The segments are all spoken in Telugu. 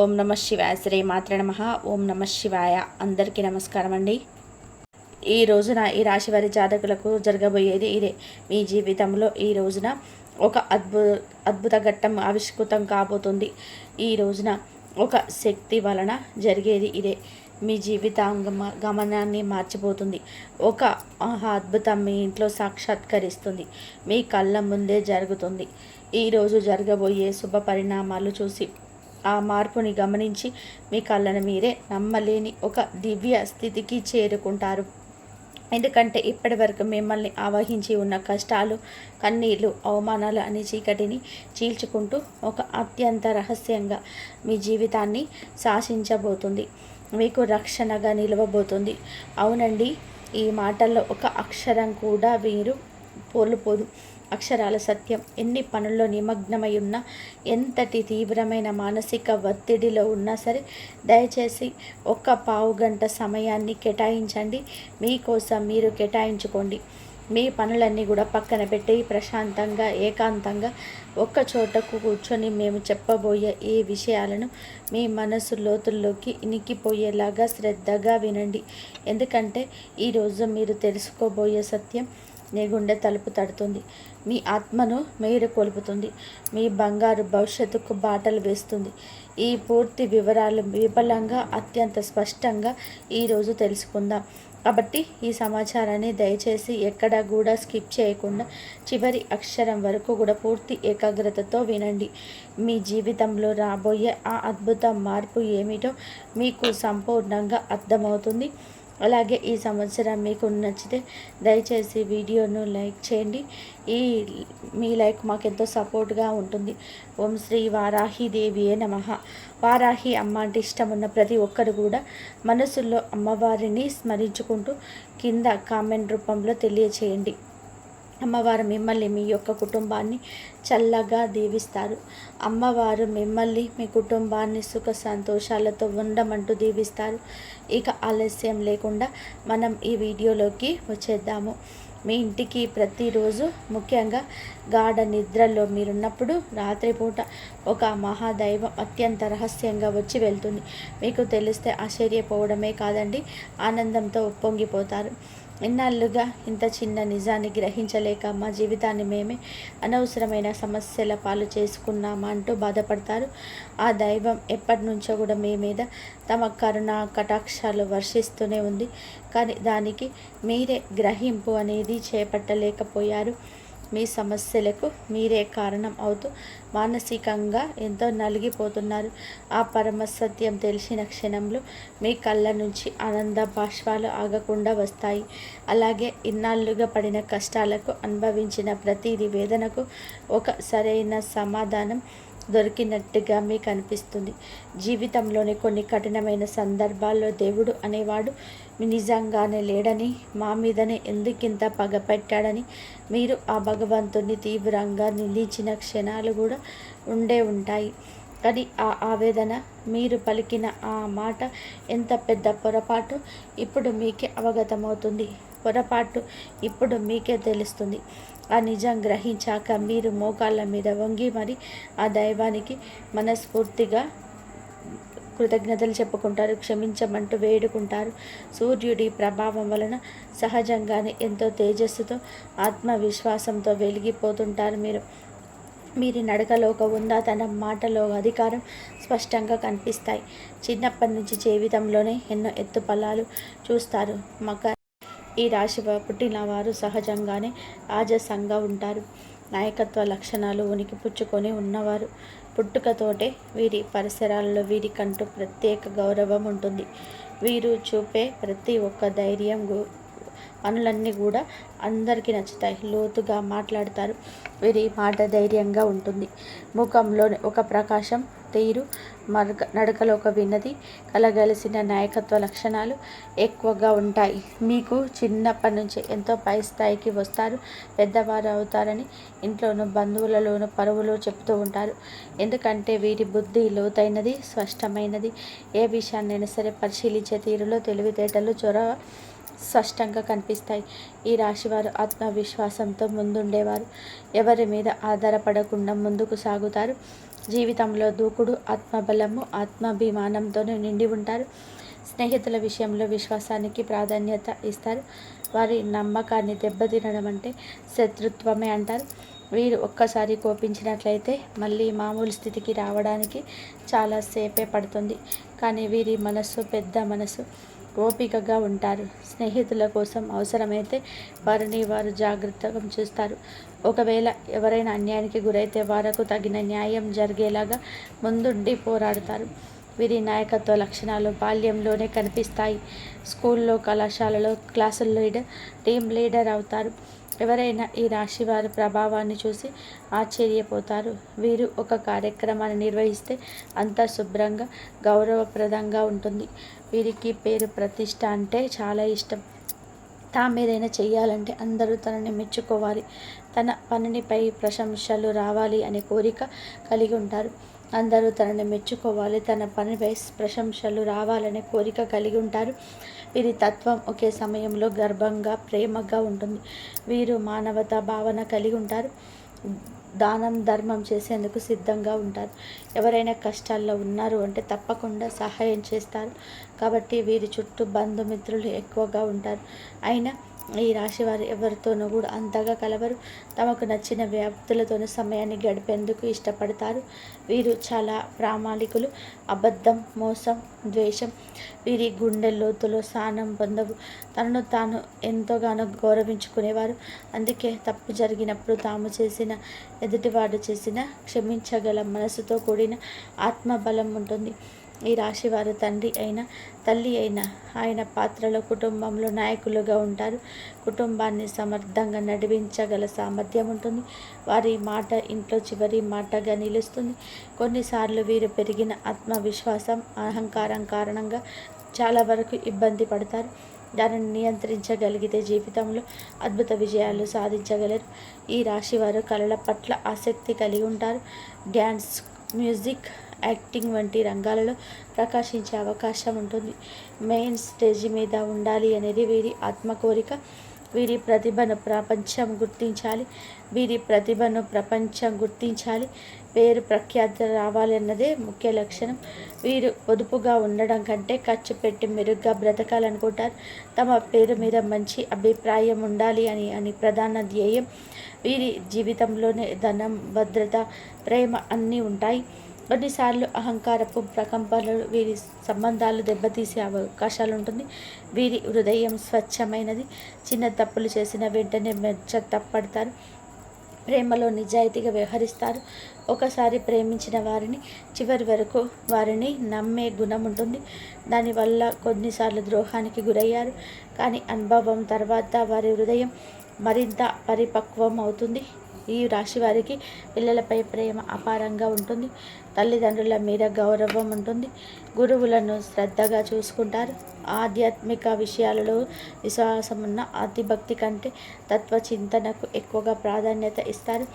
ఓం నమ శివాయ శ్రీ మాత్ర నమ. ఓం నమ శివాయ. అందరికీ నమస్కారం అండి ఈ రోజున ఈ రాశి వారి జాతకులకు జరగబోయేది ఇదే. మీ జీవితంలో ఈ రోజున ఒక అద్భుత అద్భుత ఘట్టం ఆవిష్కృతం కాబోతుంది. ఈ రోజున ఒక శక్తి వలన జరిగేది ఇదే. మీ జీవితాంగమ గమనాన్ని మార్చిపోతుంది. ఒక అద్భుతం మీ ఇంట్లో సాక్షాత్కరిస్తుంది. మీ కళ్ళ ముందే జరుగుతుంది. ఈరోజు జరగబోయే శుభ పరిణామాలు చూసి ఆ మార్పుని గమనించి మీ కళ్ళను మీరే నమ్మలేని ఒక దివ్య స్థితికి చేరుకుంటారు. ఎందుకంటే ఇప్పటి వరకు మిమ్మల్ని ఆవహించి ఉన్న కష్టాలు కన్నీళ్ళు అవమానాలు అనే చీకటిని చీల్చుకుంటూ ఒక అత్యంత రహస్యంగా మీ జీవితాన్ని శాసించబోతుంది. మీకు రక్షణగా నిలవబోతుంది. అవునండి ఈ మాటల్లో ఒక అక్షరం కూడా వీరు పోలుపోదు. అక్షరాల సత్యం. ఎన్ని పనుల్లో నిమగ్నమై ఉన్నా ఎంతటి తీవ్రమైన మానసిక ఒత్తిడిలో ఉన్నా సరే దయచేసి ఒక్క పావు గంట సమయాన్ని కేటాయించండి. మీకోసం మీరు కేటాయించుకోండి. మీ పనులన్నీ కూడా పక్కన పెట్టి ప్రశాంతంగా ఏకాంతంగా ఒక్క చోటకు కూర్చొని మేము చెప్పబోయే ఈ విషయాలను మీ మనసు లోతుల్లోకి ఇనికిపోయేలాగా శ్రద్ధగా వినండి. ఎందుకంటే ఈరోజు మీరు తెలుసుకోబోయే సత్యం నీ గుండె తలుపు తడుతుంది. మీ ఆత్మను మీరు కొలుపుతుంది. మీ బంగారు భవిష్యత్తుకు బాటలు వేస్తుంది. ఈ పూర్తి వివరాలు విఫలంగా అత్యంత స్పష్టంగా ఈరోజు తెలుసుకుందాం. కాబట్టి ఈ సమాచారాన్ని దయచేసి ఎక్కడ కూడా స్కిప్ చేయకుండా చివరి అక్షరం వరకు కూడా పూర్తి ఏకాగ్రతతో వినండి. మీ జీవితంలో రాబోయే ఆ అద్భుత మార్పు ఏమిటో మీకు సంపూర్ణంగా అర్థమవుతుంది. అలాగే ఈ సంవత్సరం మీకు నచ్చితే దయచేసి వీడియోను లైక్ చేయండి. ఈ మీ లైక్ మాకెంతో సపోర్ట్గా ఉంటుంది. ఓం శ్రీ వారాహి దేవియే నమ. వారాహి అమ్మ అంటే ఇష్టం ఉన్న ప్రతి ఒక్కరు కూడా మనసులో అమ్మవారిని స్మరించుకుంటూ కింద కామెంట్ రూపంలో తెలియచేయండి. అమ్మవారు మిమ్మల్ని మీ యొక్క కుటుంబాన్ని చల్లగా దీవిస్తారు. అమ్మవారు మిమ్మల్ని మీ కుటుంబాన్ని సుఖ సంతోషాలతో ఉండమంటూ దీవిస్తారు. ఇక ఆలస్యం లేకుండా మనం ఈ వీడియోలోకి వచ్చేద్దాము. మీ ఇంటికి ప్రతిరోజు ముఖ్యంగా గాఢ నిద్రలో మీరున్నప్పుడు రాత్రిపూట ఒక మహాదైవం అత్యంత రహస్యంగా వచ్చి వెళ్తుంది. మీకు తెలిస్తే ఆశ్చర్యపోవడమే కాదండి ఆనందంతో ఉప్పొంగిపోతారు. ఎన్నాళ్ళుగా ఇంత చిన్న నిజాన్ని గ్రహించలేక మా జీవితాన్ని మేమే అనవసరమైన సమస్యల పాలు చేసుకున్నామా అంటూ బాధపడతారు. ఆ దైవం ఎప్పటి నుంచో కూడా మీ మీద తమ కరుణ కటాక్షాలు వర్షిస్తూనే ఉంది. కానీ దానికి మీరే గ్రహింపు అనేది చేపట్టలేకపోయారు. మీ సమస్యలకు మీరే కారణం అవుతూ మానసికంగా ఎంతో నలిగిపోతున్నారు. ఆ పరమసత్యం తెలిసిన క్షణంలో మీ కళ్ళ నుంచి ఆనంద బాష్పాలు ఆగకుండా వస్తాయి. అలాగే ఇన్నాళ్ళుగా పడిన కష్టాలకు అనుభవించిన ప్రతిది వేదనకు ఒక సరైన సమాధానం దొరికినట్టుగా మీకు అనిపిస్తుంది జీవితంలోని కొన్ని కఠినమైన సందర్భాల్లో దేవుడు అనేవాడు నిజంగానే లేడని మా మీదనే ఎందుకింత పగ పెట్టాడని మీరు ఆ భగవంతుని తీవ్రంగా నిందించిన క్షణాలు కూడా ఉండే ఉంటాయి. కానీ ఆ ఆవేదన మీరు పలికిన ఆ మాట ఎంత పెద్ద పొరపాటు? ఇప్పుడు మీకే అవగతమవుతుంది. పొరపాటు ఇప్పుడు మీకే తెలుస్తుంది. ఆ నిజం గ్రహించాక మీరు మోకాళ్ళ మీద వంగి మరి ఆ దైవానికి మనస్ఫూర్తిగా కృతజ్ఞతలు చెప్పుకుంటారు క్షమించమంటూ వేడుకుంటారు. సూర్యుడి ప్రభావం వలన సహజంగానే ఎంతో తేజస్సుతో ఆత్మవిశ్వాసంతో వెలిగిపోతుంటారు మీరు. మీరి నడకలో ఒక ఉందాతనం మాటలో అధికారం స్పష్టంగా కనిపిస్తాయి. చిన్నప్పటి నుంచి జీవితంలోనే ఎన్నో ఎత్తుపల్లాలు చూస్తారు. మక ఈ రాశి పుట్టిన వారు సహజంగానే ఆజసంగా ఉంటారు. నాయకత్వ లక్షణాలు ఉనికి పుచ్చుకొని ఉన్నవారు. పుట్టుకతోటే వీరి పరిసరాల్లో వీరికంటూ ప్రత్యేక గౌరవం ఉంటుంది. వీరు చూపే ప్రతి ఒక్క ధైర్యం పనులన్నీ కూడా అందరికీ నచ్చుతాయి. లోతుగా మాట్లాడతారు. వీరి మాట ధైర్యంగా ఉంటుంది. ముఖంలోని ఒక ప్రకాశం తీరు మరక నడకలో ఒక విన్నది కలగలిసిన నాయకత్వ లక్షణాలు ఎక్కువగా ఉంటాయి. మీకు చిన్నప్పటి నుంచి ఎంతో పై స్థాయికి వస్తారు. పెద్దవారు అవుతారని ఇంట్లోనూ బంధువులలోనూ పరువులు చెప్తూ ఉంటారు. ఎందుకంటే వీరి బుద్ధి లోతైనది స్పష్టమైనది. ఏ విషయాన్నైనా సరే పరిశీలించే తీరులో తెలివితేటలు చొరవ స్పష్టంగా కనిపిస్తాయి. ఈ రాశివారు ఆత్మవిశ్వాసంతో ముందుండేవారు. ఎవరి మీద ఆధారపడకుండా ముందుకు సాగుతారు. జీవితంలో దూకుడు ఆత్మబలము ఆత్మాభిమానంతోనే నిండి ఉంటారు. స్నేహితుల విషయంలో విశ్వాసానికి ప్రాధాన్యత ఇస్తారు. వారి నమ్మకాన్ని దెబ్బతినడం అంటే శత్రుత్వమే అంటారు. వీరు ఒక్కసారి కోపించినట్లయితే మళ్ళీ మామూలు స్థితికి రావడానికి చాలా సేపే పడుతుంది. కానీ వీరి మనస్సు పెద్ద మనసు ఓపికగా ఉంటారు. స్నేహితుల కోసం అవసరమైతే వారిని వారు జాగ్రత్తగా చూస్తారు ఒకవేళ ఎవరైనా అన్యాయానికి గురైతే వారకు తగిన న్యాయం జరిగేలాగా ముందుండి పోరాడతారు. వీరి నాయకత్వ లక్షణాలు బాల్యంలోనే కనిపిస్తాయి. స్కూల్లో కళాశాలలో క్లాసుల లీడర్ టీం లీడర్ అవుతారు. ఎవరైనా ఈ రాశి వారి ప్రభావాన్ని చూసి ఆశ్చర్యపోతారు. వీరు ఒక కార్యక్రమాన్ని నిర్వహిస్తే అంతా శుభ్రంగా గౌరవప్రదంగా ఉంటుంది. వీరికి పేరు ప్రతిష్ట అంటే చాలా ఇష్టం. తాము ఏదైనా చేయాలంటే అందరూ తనని మెచ్చుకోవాలి. తన పనినిపై ప్రశంసలు రావాలి అనే కోరిక కలిగి ఉంటారు. అందరూ తనని మెచ్చుకోవాలి. తన పనిపై ప్రశంసలు రావాలనే కోరిక కలిగి ఉంటారు. వీరి తత్వం ఒకే సమయంలో గర్భంగా ప్రేమగా ఉంటుంది. వీరు మానవతా భావన కలిగి ఉంటారు. దానం ధర్మం చేసేందుకు సిద్ధంగా ఉంటారు. ఎవరైనా కష్టాల్లో ఉన్నారు అంటే తప్పకుండా సహాయం చేస్తారు. కాబట్టి వీరి చుట్టూ బంధుమిత్రులు ఎక్కువగా ఉంటారు. అయినా ఈ రాశి వారు ఎవరితోనూ కూడా అంతగా కలవరు. తమకు నచ్చిన వ్యక్తులతోనూ సమయాన్ని గడిపేందుకు ఇష్టపడతారు. వీరు చాలా ప్రామాణికులు. అబద్ధం మోసం ద్వేషం వీరి గుండె లోతులో స్థానం పొందవు. తనను తాను ఎంతోగానో గౌరవించుకునేవారు. అందుకే తప్పు జరిగినప్పుడు తాము చేసిన ఎదుటివాడు చేసిన క్షమించగల మనసుతో కూడిన ఆత్మబలం ఉంటుంది. ఈ రాశి వారు తండ్రి అయిన తల్లి అయిన ఆయన పాత్రలో కుటుంబంలో నాయకులుగా ఉంటారు. కుటుంబాన్ని సమర్థంగా నడిపించగల సామర్థ్యం ఉంటుంది. వారి మాట ఇంట్లో చివరి మాటగా నిలుస్తుంది. కొన్నిసార్లు వీరు పెరిగిన ఆత్మవిశ్వాసం అహంకారం కారణంగా చాలా వరకు ఇబ్బంది పడతారు. దానిని నియంత్రించగలిగితే జీవితంలో అద్భుత విజయాలు సాధించగలరు. ఈ రాశి వారు కళల పట్ల ఆసక్తి కలిగి ఉంటారు. డ్యాన్స్ మ్యూజిక్ యాక్టింగ్ వంటి రంగాలలో ప్రకాశించే అవకాశం ఉంటుంది. మెయిన్ స్టేజ్ మీద ఉండాలి అనేది వీరి ఆత్మ కోరిక వీరి ప్రతిభను ప్రపంచం గుర్తించాలి. వీరి ప్రతిభను ప్రపంచం గుర్తించాలి. పేరు ప్రఖ్యాతి రావాలి అన్నదే ముఖ్య లక్షణం. వీరు పొదుపుగా ఉండడం కంటే ఖర్చు పెట్టి మెరుగ్గా బ్రతకాలనుకుంటారు. తమ పేరు మీద మంచి అభిప్రాయం ఉండాలి అని అని ప్రధాన ధ్యేయం. వీరి జీవితంలోనే ధనం భద్రత ప్రేమ అన్నీ ఉంటాయి. కొన్నిసార్లు అహంకారపు ప్రకంపనలు వీరి సంబంధాలు దెబ్బతీసే అవకాశాలు ఉంటుంది వీరి హృదయం స్వచ్ఛమైనది. చిన్న తప్పులు చేసిన వెంటనే మెచ్చ తప్పడతారు ప్రేమలో నిజాయితీగా వ్యవహరిస్తారు. ఒకసారి ప్రేమించిన వారిని చివరి వరకు వారిని నమ్మే గుణం ఉంటుంది దానివల్ల కొన్నిసార్లు ద్రోహానికి గురయ్యారు. కానీ అనుభవం తర్వాత వారి హృదయం మరింత పరిపక్వం అవుతుంది ఈ రాశి వారికి పిల్లలపై ప్రేమ అపారంగా ఉంటుంది. తల్లిదండ్రుల మీద గౌరవం ఉంటుంది. గురువులను శ్రద్ధగా చూసుకుంటారు. ఆధ్యాత్మిక విషయాలలో విశ్వాసం ఉన్న అతిభక్తి కంటే తత్వచింతనకు ఎక్కువగా ప్రాధాన్యత ఇస్తారు.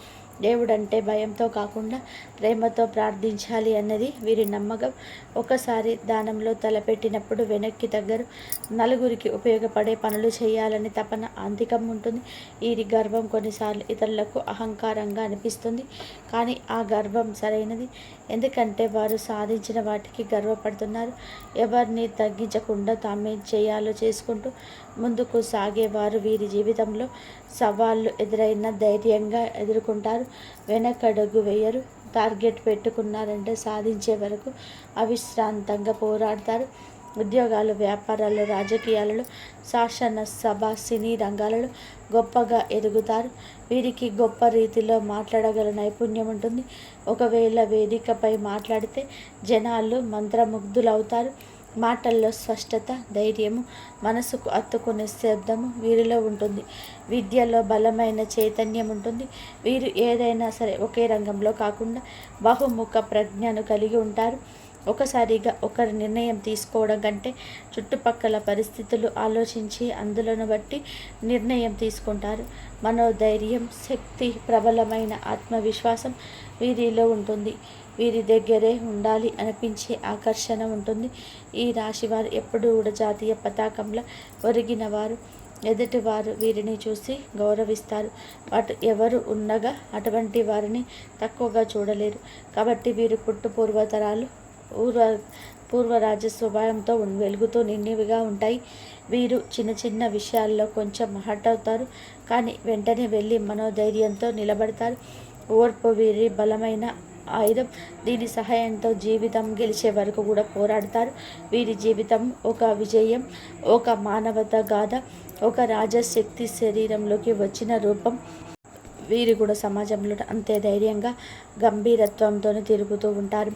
దేవుడంటే భయంతో కాకుండా ప్రేమతో ప్రార్థించాలి అన్నది వీరి నమ్మకం. ఒకసారి దానంలో తలపెట్టినప్పుడు వెనక్కి తగ్గరు నలుగురికి ఉపయోగపడే పనులు చేయాలని తపన అంతికం ఉంటుంది. వీరి గర్వం కొన్నిసార్లు ఇతరులకు అహంకారంగా అనిపిస్తుంది కానీ ఆ గర్వం సరైనది. ఎందుకంటే వారు సాధించిన వాటికి గర్వపడుతున్నారు. ఎవరిని తగ్గించకుండా తామే చేయాలో చేసుకుంటూ ముందుకు సాగేవారు. వీరి జీవితంలో సవాళ్ళు ఎదురైన ధైర్యంగా ఎదుర్కొంటారు. వెనకడుగు వేయరు. టార్గెట్ పెట్టుకున్నారంటే సాధించే వరకు అవిశ్రాంతంగా పోరాడతారు. ఉద్యోగాలు వ్యాపారాలు రాజకీయాలలో శాసన సభ సినీ రంగాలలో గొప్పగా ఎదుగుతారు. వీరికి గొప్ప రీతిలో మాట్లాడగల నైపుణ్యం ఉంటుంది. ఒకవేళ వేదికపై మాట్లాడితే జనాలు మంత్రముగ్ధులవుతారు. మాటల్లో స్పష్టత ధైర్యము మనసుకు అత్తుకునే శబ్దము వీరిలో ఉంటుంది. విద్యలో బలమైన చైతన్యం ఉంటుంది. వీరు ఏదైనా సరే ఒకే రంగంలో కాకుండా బహుముఖ ప్రజ్ఞను కలిగి ఉంటారు. ఒకసారిగా ఒకరి నిర్ణయం తీసుకోవడం కంటే చుట్టుపక్కల పరిస్థితులు ఆలోచించి అందులను బట్టి నిర్ణయం తీసుకుంటారు. మనోధైర్యం శక్తి ప్రబలమైన ఆత్మవిశ్వాసం వీరిలో ఉంటుంది. వీరి దగ్గరే ఉండాలి అనిపించే ఆకర్షణ ఉంటుంది. ఈ రాశి వారు ఎప్పుడూ కూడా జాతీయ పతాకంలో ఒరిగిన వారు ఎదుటివారు వీరిని చూసి గౌరవిస్తారు. వాటి ఎవరు ఉండగా అటువంటి వారిని తక్కువగా చూడలేరు. కాబట్టి వీరు పుట్టు పూర్వతరాలు పూర్వ పూర్వరాజ స్వభావంతో వెలుగుతూ నిండివిగా ఉంటాయి. వీరు చిన్న చిన్న విషయాల్లో కొంచెం హట్ అవుతారు. కానీ వెంటనే వెళ్ళి మనోధైర్యంతో నిలబడతారు. ఓర్పు వీరి బలమైన ఆయుధం. దీని సహాయంతో జీవితం గెలిచే వరకు కూడా పోరాడతారు. వీరి జీవితం ఒక విజయం ఒక మానవత గాథ ఒక రాజశక్తి శరీరంలోకి వచ్చిన రూపం. వీరు కూడా సమాజంలో అంతే ధైర్యంగా గంభీరత్వంతో తిరుగుతూ ఉంటారు.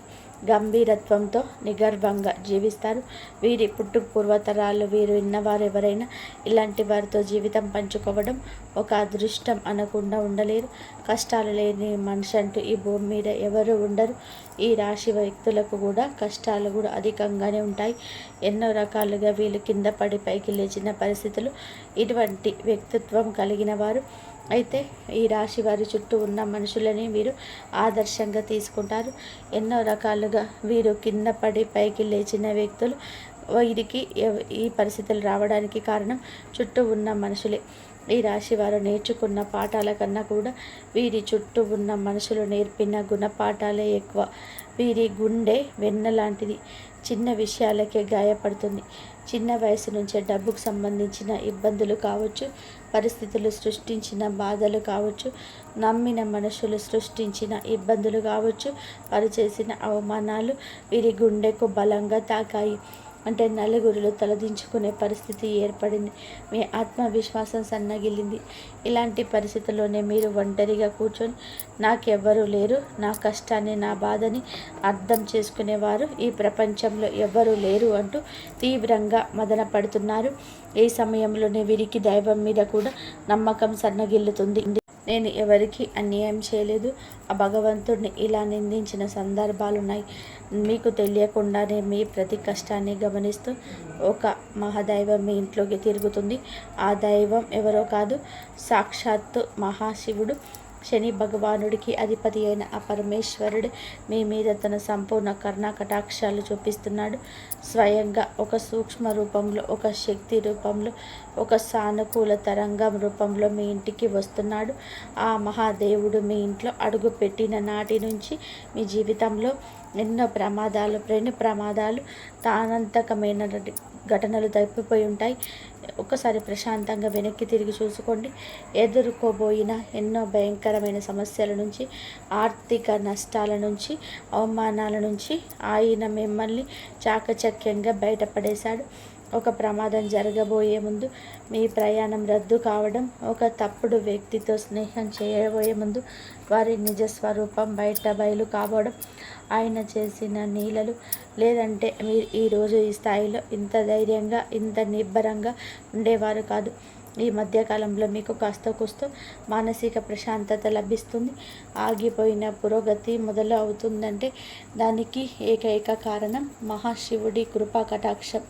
గంభీరత్వంతో నిగర్వంగా జీవిస్తారు. వీరి పుట్టు పూర్వతరాలు వీరు విన్నవారు ఎవరైనా ఇలాంటి వారితో జీవితం పంచుకోవడం ఒక అదృష్టం అనకుండా ఉండలేరు. కష్టాలు లేని మనిషి అంటూ ఈ భూమి మీద ఎవరు ఉండరు. ఈ రాశి వ్యక్తులకు కూడా కష్టాలు కూడా అధికంగానే ఉంటాయి. ఎన్నో రకాలుగా వీళ్ళు కింద పడి పైకి లేచిన పరిస్థితులు ఇటువంటి వ్యక్తిత్వం కలిగిన వారు. అయితే ఈ రాశి వారి చుట్టూ ఉన్న మనుషులని వీరు ఆదర్శంగా తీసుకుంటారు. ఎన్నో రకాలుగా వీరు కింద పడి పైకి లేచిన వ్యక్తులు వీరికి ఈ పరిస్థితులు రావడానికి కారణం చుట్టూ ఉన్న మనుషులే. ఈ రాశి వారు నేర్చుకున్న పాఠాల కన్నా కూడా వీరి చుట్టూ ఉన్న మనుషులు నేర్పిన గుణపాఠాలే ఎక్కువ. వీరి గుండె వెన్న లాంటిది. చిన్న విషయాలకే గాయపడుతుంది. చిన్న వయసు నుంచే డబ్బుకు సంబంధించిన ఇబ్బందులు కావచ్చు పరిస్థితులు సృష్టించిన బాధలు కావచ్చు నమ్మిన మనుషులు సృష్టించిన ఇబ్బందులు కావచ్చు వారు చేసిన అవమానాలు వీరి గుండెకు బలంగా తాకాయి. అంటే నలుగురిలో తలదించుకునే పరిస్థితి ఏర్పడింది. మీ ఆత్మవిశ్వాసం సన్నగిల్లింది. ఇలాంటి పరిస్థితుల్లోనే మీరు ఒంటరిగా కూర్చొని నాకెవ్వరూ లేరు నా కష్టాన్ని నా బాధని అర్థం చేసుకునేవారు. ఈ ప్రపంచంలో ఎవ్వరూ లేరు అంటూ తీవ్రంగా మదన పడుతున్నారు ఈ సమయంలోనే వీరికి దైవం మీద కూడా నమ్మకం సన్నగిల్లుతుంది. నేను ఎవరికి అన్యాయం చేయలేదు. ఆ భగవంతుడిని ఇలా నిందించిన సందర్భాలున్నాయి. మీకు తెలియకుండానే మీ ప్రతి కష్టాన్ని గమనిస్తూ ఒక మహాదైవం మీ ఇంట్లోకి తిరుగుతుంది. ఆ దైవం ఎవరో కాదు సాక్షాత్తు మహాశివుడు. శని భగవానుడికి అధిపతి అయిన ఆ పరమేశ్వరుడు మీ మీద తన సంపూర్ణ కర్ణ కటాక్షాలు చూపిస్తున్నాడు. స్వయంగా ఒక సూక్ష్మ రూపంలో ఒక శక్తి రూపంలో ఒక సానుకూల తరంగం రూపంలో మీ ఇంటికి వస్తున్నాడు. ఆ మహాదేవుడు మీ ఇంట్లో అడుగు పెట్టిన నాటి నుంచి మీ జీవితంలో ఎన్నో ప్రమాదాలు ప్రేణి ప్రమాదాలు తానంతకమైన ఘటనలు తప్పిపోయి ఉంటాయి. ఒక్కసారి ప్రశాంతంగా వెనక్కి తిరిగి చూసుకోండి. ఎదుర్కోబోయిన ఎన్నో భయంకరమైన సమస్యల నుంచి ఆర్థిక నష్టాల నుంచి అవమానాల నుంచి ఆయన మిమ్మల్ని చాకచక్యంగా బయటపడేశాడు. ఒక ప్రమాదం జరగబోయే ముందు మీ ప్రయాణం రద్దు కావడం ఒక తప్పుడు వ్యక్తితో స్నేహం చేయబోయే ముందు వారి నిజ స్వరూపం బయట బయలు కావడం ఆయన చేసిన నీళ్ళలు లేదంటే మీరు ఈరోజు ఈ స్థాయిలో ఇంత ధైర్యంగా ఇంత నిబ్బరంగా ఉండేవారు కాదు. ఈ మధ్యకాలంలో మీకు కాస్త కూస్తో మానసిక ప్రశాంతత లభిస్తుంది. ఆగిపోయిన పురోగతి మొదలు అవుతుందంటే దానికి ఏకైక కారణం మహాశివుడి కృపా కటాక్షం.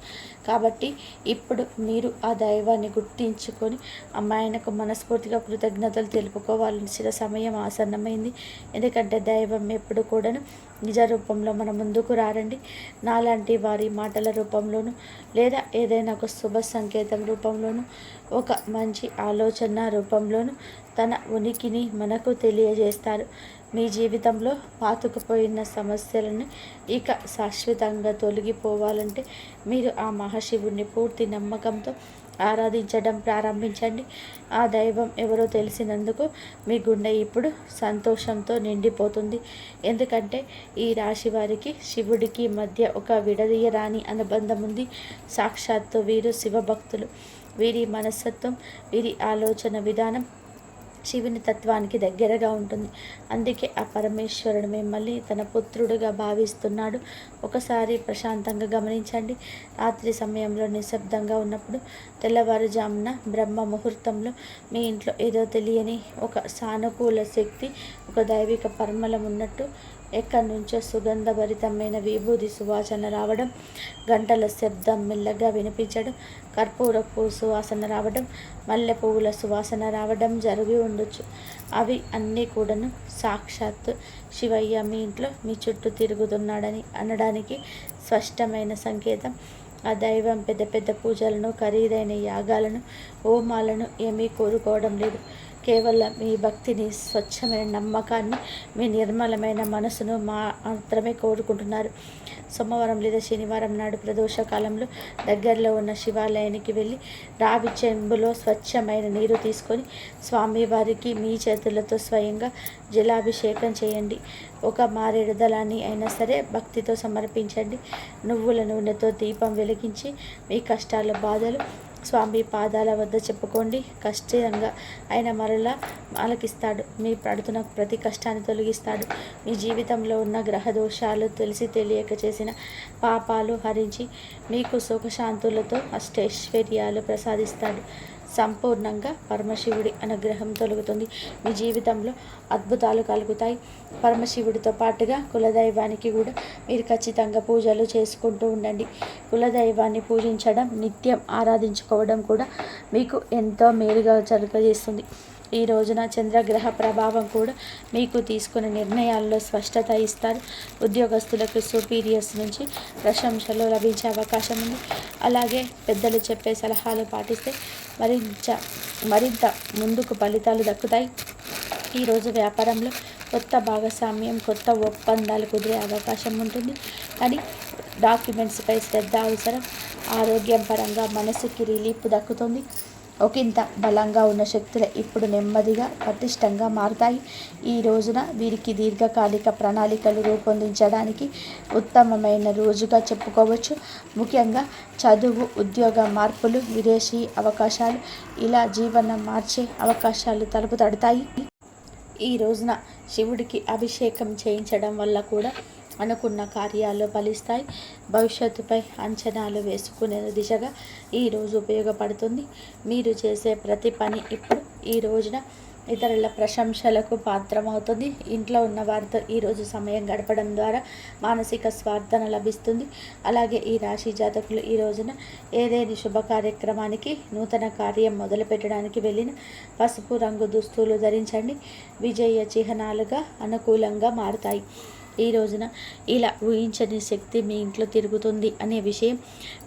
కాబట్టి ఇప్పుడు మీరు ఆ దైవాన్ని గుర్తించుకొని అమ్మాయినకు మనస్ఫూర్తిగా కృతజ్ఞతలు తెలుపుకోవాల్సిన సమయం ఆసన్నమైంది. ఎందుకంటే దైవం ఎప్పుడు కూడాను నిజ రూపంలో మన ముందుకు రారండి. నాలాంటి వారి మాటల రూపంలోను లేదా ఏదైనా ఒక శుభ సంకేతం రూపంలోను ఒక మంచి ఆలోచన రూపంలోను తన ఉనికిని మనకు తెలియజేస్తారు. మీ జీవితంలో పాతుకుపోయిన సమస్యలను ఇక శాశ్వతంగా తొలగిపోవాలంటే మీరు ఆ మహాశివుణ్ణి పూర్తి నమ్మకంతో ఆరాధించడం ప్రారంభించండి. ఆ దైవం ఎవరో తెలిసినందుకు మీ గుండె ఇప్పుడు సంతోషంతో నిండిపోతుంది. ఎందుకంటే ఈ రాశి వారికి శివుడికి మధ్య ఒక విడదీయరాని అనుబంధం ఉంది. సాక్షాత్తు వీరు శివభక్తులు. వీరి మనస్తత్వం వీరి ఆలోచన విధానం శివుని తత్వానికి దగ్గరగా ఉంటుంది. అందుకే ఆ పరమేశ్వరుడు మిమ్మల్ని తన పుత్రుడుగా భావిస్తున్నాడు. ఒకసారి ప్రశాంతంగా గమనించండి. రాత్రి సమయంలో నిశ్శబ్దంగా ఉన్నప్పుడు తెల్లవారుజామున బ్రహ్మ ముహూర్తంలో మీ ఇంట్లో ఏదో తెలియని ఒక సానుకూల శక్తి ఒక దైవిక పర్మలం ఉన్నట్టు ఎక్కడి నుంచో సుగంధభరితమైన విభూది సువాసన రావడం గంటల శబ్దం మెల్లగా వినిపించడం కర్పూరపు సువాసన రావడం మల్లె పువ్వుల సువాసన రావడం జరిగి ఉండొచ్చు. అవి అన్నీ కూడాను సాక్షాత్తు శివయ్య మీ ఇంట్లో మీ చుట్టూ తిరుగుతున్నాడని అనడానికి స్పష్టమైన సంకేతం. ఆ దైవం పెద్ద పెద్ద పూజలను ఖరీదైన యాగాలను హోమాలను ఏమీ కోరుకోవడం లేదు. కేవలం మీ భక్తిని స్వచ్ఛమైన నమ్మకాన్ని మీ నిర్మలమైన మనసును మాత్రమే కోరుకుంటున్నారు. సోమవారం లేదా శనివారం నాడు ప్రదోష కాలంలో దగ్గరలో ఉన్న శివాలయానికి వెళ్ళి రావి చెంబులో స్వచ్ఛమైన నీరు తీసుకొని స్వామివారికి మీ చేతులతో స్వయంగా జలాభిషేకం చేయండి. ఒక మారేడు దళాన్ని అయినా సరే భక్తితో సమర్పించండి. నువ్వుల నూనెతో దీపం వెలిగించి మీ కష్టాల బాధలు స్వామి పాదాల వద్ద చెప్పుకోండి. కష్టంగా ఆయన మరలా ఆలకిస్తాడు. మీ పడుతున్న ప్రతి కష్టాన్ని తొలగిస్తాడు. మీ జీవితంలో ఉన్న గ్రహ దోషాలు తెలిసి తెలియక చేసిన పాపాలు హరించి మీకు సుఖశాంతులతో అష్టైశ్వర్యాలు ప్రసాదిస్తాడు. సంపూర్ణంగా పరమశివుడి అనుగ్రహం తొలుగుతుంది. మీ జీవితంలో అద్భుతాలు కలుగుతాయి. పరమశివుడితో పాటుగా కులదైవానికి కూడా మీరు ఖచ్చితంగా పూజలు చేసుకుంటూ ఉండండి. కులదైవాన్ని పూజించడం నిత్యం ఆరాధించుకోవడం కూడా మీకు ఎంతో మేలుగా జరగజేస్తుంది ఈ రోజున చంద్రగ్రహ ప్రభావం కూడా మీకు తీసుకునే నిర్ణయాల్లో స్పష్టత ఇస్తారు. ఉద్యోగస్తులకు సుపీరియర్స్ నుంచి ప్రశంసలు లభించే అవకాశం ఉంది. అలాగే పెద్దలు చెప్పే సలహాలు పాటిస్తే మరింత మరింత ముందుకు ఫలితాలు దక్కుతాయి. ఈరోజు వ్యాపారంలో కొత్త భాగస్వామ్యం కొత్త ఒప్పందాలు కుదిరే అవకాశం ఉంటుంది. కానీ డాక్యుమెంట్స్పై శ్రద్ధ అవసరం. ఆరోగ్యం పరంగా మనసుకి రిలీఫ్ దక్కుతుంది. ఒకంత బలంగా ఉన్న శక్తులు ఇప్పుడు నెమ్మదిగా పటిష్టంగా మారుతాయి. ఈ రోజున వీరికి దీర్ఘకాలిక ప్రణాళికలు రూపొందించడానికి ఉత్తమమైన రోజుగా చెప్పుకోవచ్చు. ముఖ్యంగా చదువు ఉద్యోగ మార్పులు విదేశీ అవకాశాలు ఇలా జీవనం మార్చే అవకాశాలు తలుపు తడతాయి ఈ రోజున శివుడికి అభిషేకం చేయించడం వల్ల కూడా అనుకున్న కార్యాలు ఫలిస్తాయి. భవిష్యత్తుపై అంచనాలు వేసుకునే దిశగా ఈరోజు ఉపయోగపడుతుంది. మీరు చేసే ప్రతి పని ఇప్పుడు ఈ రోజున ఇతరుల ప్రశంసలకు పాత్రమవుతుంది. ఇంట్లో ఉన్న వారితో ఈరోజు సమయం గడపడం ద్వారా మానసిక స్వార్థన లభిస్తుంది. అలాగే ఈ రాశి జాతకులు ఈ రోజున ఏదేని శుభ కార్యక్రమానికి నూతన కార్యం మొదలుపెట్టడానికి వెళ్ళిన పసుపు రంగు దుస్తులు ధరించండి. విజయ చిహ్నాలుగా అనుకూలంగా మారుతాయి. ఈ రోజున ఇలా ఊహించని శక్తి మీ ఇంట్లో తిరుగుతుంది అనే విషయం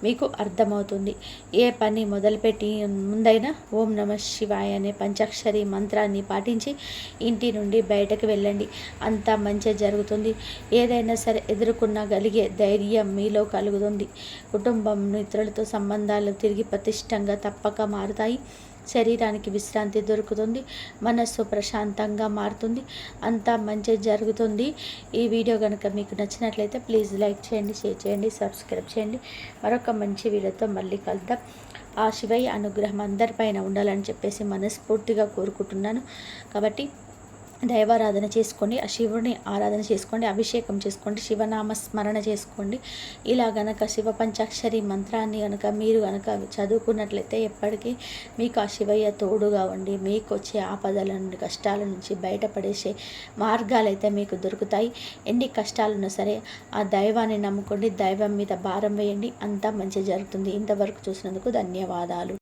మీకు అర్థమవుతుంది. ఏ పని మొదలుపెట్టి ముందైనా ఓం నమ శివాయ అనే పంచాక్షరి మంత్రాన్ని పాటించి ఇంటి నుండి బయటకు వెళ్ళండి. అంతా మంచి జరుగుతుంది. ఏదైనా సరే ఎదుర్కొనగలిగే ధైర్యం మీలో కలుగుతుంది. కుటుంబం మిత్రులతో సంబంధాలు తిరిగి ప్రతిష్టంగా తప్పక మారుతాయి. శరీరానికి విశ్రాంతి దొరుకుతుంది మనస్సు ప్రశాంతంగా మారుతుంది అంతా మంచి జరుగుతుంది. ఈ వీడియో కనుక మీకు నచ్చినట్లయితే ప్లీజ్ లైక్ చేయండి షేర్ చేయండి సబ్స్క్రైబ్ చేయండి. మరొక మంచి వీడియోతో మళ్ళీ కలుద్దాం. ఆ శివయ్య అనుగ్రహం అందరిపైన ఉండాలని చెప్పేసి మనస్ఫూర్తిగా కోరుకుంటున్నాను. కాబట్టి దైవారాధన చేసుకోండి ఆ శివుని ఆరాధన చేసుకోండి అభిషేకం చేసుకోండి శివనామ స్మరణ చేసుకోండి. ఇలా గనక శివ పంచాక్షరి మంత్రాన్ని కనుక మీరు కనుక చదువుకున్నట్లయితే ఎప్పటికీ మీకు ఆ శివయ్య తోడుగా ఉండి మీకు వచ్చే ఆపదల నుండి కష్టాల నుంచి బయటపడేసే మార్గాలు అయితే మీకు దొరుకుతాయి. ఎన్ని కష్టాలున్నా సరే ఆ దైవాన్ని నమ్ముకోండి దైవం మీద భారం వేయండి అంతా మంచి జరుగుతుంది. ఇంతవరకు చూసినందుకు ధన్యవాదాలు.